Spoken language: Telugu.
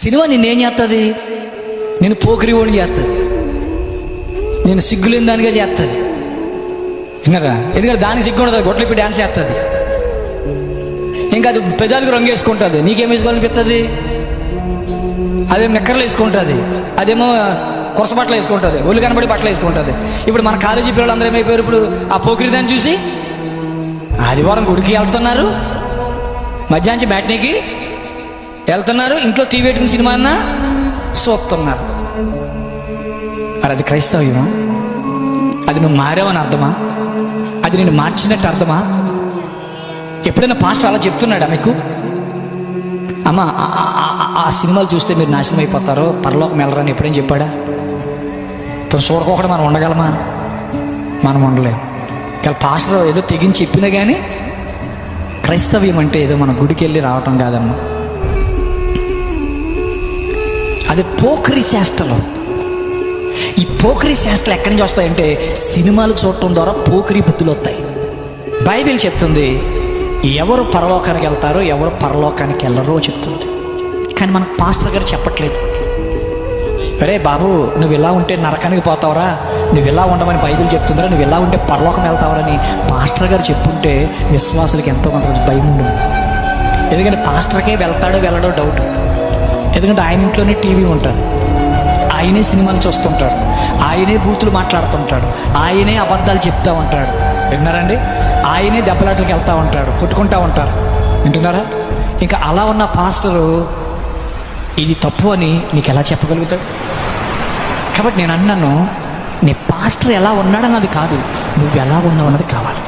సినిమా నిన్నేం చేస్తుంది నేను పోకిరి ఓడి చేస్తుంది నేను సిగ్గులేని దానిగా చేస్తుంది విన్నారా? ఎందుకంటే దానికి సిగ్గు ఉండదు గొడ్లపి డ్యాన్స్ చేస్తుంది ఇంకా అది పెదాలకు రంగు వేసుకుంటుంది. నీకేం వేసుకోవాలనిపిస్తుంది అదేమో నిక్కర్లు వేసుకుంటుంది. అదేమో కొరస బట్టలు వేసుకుంటుంది. ఒళ్ళు కనబడి బట్టలు వేసుకుంటుంది. ఇప్పుడు మన కాలేజీ పిల్లలందరూ ఏమైపోయారు ఇప్పుడు? ఆ పోకిరి దాన్ని చూసి ఆదివారం గుడికి వెళ్తున్నారు. మధ్యాహ్నం బ్యాట్నీకి వెళ్తున్నారు. ఇంట్లో టీవీ పెట్టుకుని సినిమా అన్నా చూస్తున్నారు మరి అది క్రైస్తవ్యమా? అది నువ్వు మారావని అర్థమా? అది నేను మార్చినట్టు అర్థమా? ఎప్పుడైనా పాస్టర్ అలా చెప్తున్నాడా మీకు? అమ్మ ఆ- సినిమాలు చూస్తే మీరు నాశనం అయిపోతారో పరలోకం వెళ్ళరని ఎప్పుడేం చెప్పాడా? ఇప్పుడు చూడకోకుండా మనం ఉండగలమా? మనం ఉండలేం. కానీ పాస్టర్ ఏదో తెగించి చెప్పినా కానీ క్రైస్తవ్యం అంటే ఏదో మన గుడికి వెళ్ళి రావటం కాదమ్మా. అది పోఖరి శాస్త్రలు ఈ పోఖరి శాస్త్రాలు ఎక్కడి నుంచి వస్తాయంటే సినిమాలు చూడటం ద్వారా పోఖరి బుద్ధులు వస్తాయి. బైబిల్ చెప్తుంది ఎవరు పరలోకానికి వెళ్తారో ఎవరు పరలోకానికి వెళ్ళరో చెప్తుంది. కానీ మనకు పాస్టర్ గారు చెప్పట్లేదు. అరే బాబు నువ్వు ఇలా ఉంటే నరకానికి పోతావురా నువ్వు ఇలా ఉండమని బైబిల్ చెప్తుందిరా నువ్వు ఇలా ఉంటే పరలోకం వెళ్తావరని పాస్టర్ గారు చెప్పుంటే విశ్వాసులకి ఎంతో కొంత భయం ఉండదు ఎందుకంటే పాస్టర్కే వెళ్తాడో వెళ్ళడో డౌట్ ఎందుకంటే ఆయన ఇంట్లోనే టీవీ ఉంటుంది. ఆయనే సినిమాలు చూస్తుంటాడు. ఆయనే బూతులు మాట్లాడుతుంటాడు. ఆయనే అబద్ధాలు చెప్తూ ఉంటాడు. విన్నారండి? ఆయనే దెబ్బలాటలకు వెళ్తూ ఉంటాడు కొట్టుకుంటూ ఉంటారు. వింటున్నారా? ఇంకా అలా ఉన్న పాస్టరు ఇది తప్పు అని నీకు ఎలా చెప్పగలుగుతాడు కాబట్టి నేను అన్నాను నీ పాస్టర్ ఎలా ఉన్నాడన్నది కాదు నువ్వు ఎలా ఉన్నావు అన్నది కావాలి.